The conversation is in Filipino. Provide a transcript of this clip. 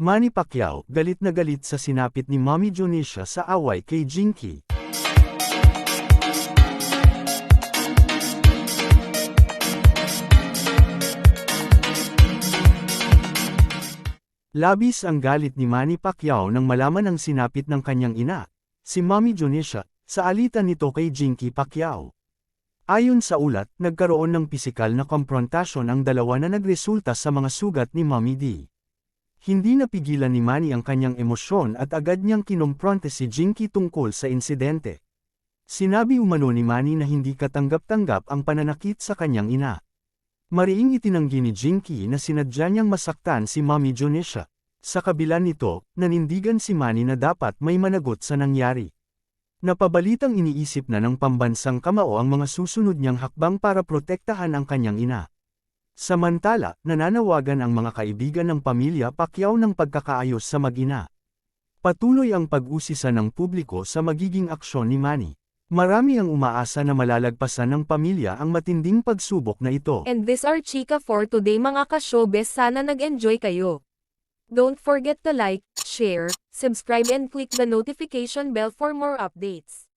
Manny Pacquiao, galit na galit sa sinapit ni Mommy Jonisha sa away kay Jinky. Labis ang galit ni Manny Pacquiao nang malaman ang sinapit ng kanyang ina, si Mommy Jonisha, sa alitan nito kay Jinky Pacquiao. Ayon sa ulat, nagkaroon ng pisikal na komprontasyon ang dalawa na nagresulta sa mga sugat ni Mommy D. Hindi napigilan ni Manny ang kanyang emosyon at agad niyang kinompronte si Jinky tungkol sa insidente. Sinabi umano ni Manny na hindi katanggap-tanggap ang pananakit sa kanyang ina. Mariing itinanggi ni Jinky na sinadya niyang masaktan si Mommy Jonisha. Sa kabila nito, nanindigan si Manny na dapat may managot sa nangyari. Napabalitang iniisip na ng pambansang kamao ang mga susunod niyang hakbang para protektahan ang kanyang ina. Samantala, nananawagan ang mga kaibigan ng pamilya Pacquiao ng pagkakaayos sa mag-ina. Patuloy ang pag-usisa ng publiko sa magiging aksyon ni Manny. Marami ang umaasa na malalagpasan ng pamilya ang matinding pagsubok na ito. And this are Chika for today mga ka-showbiz sana nag-enjoy kayo. Don't forget to like, share, subscribe and click the notification bell for more updates.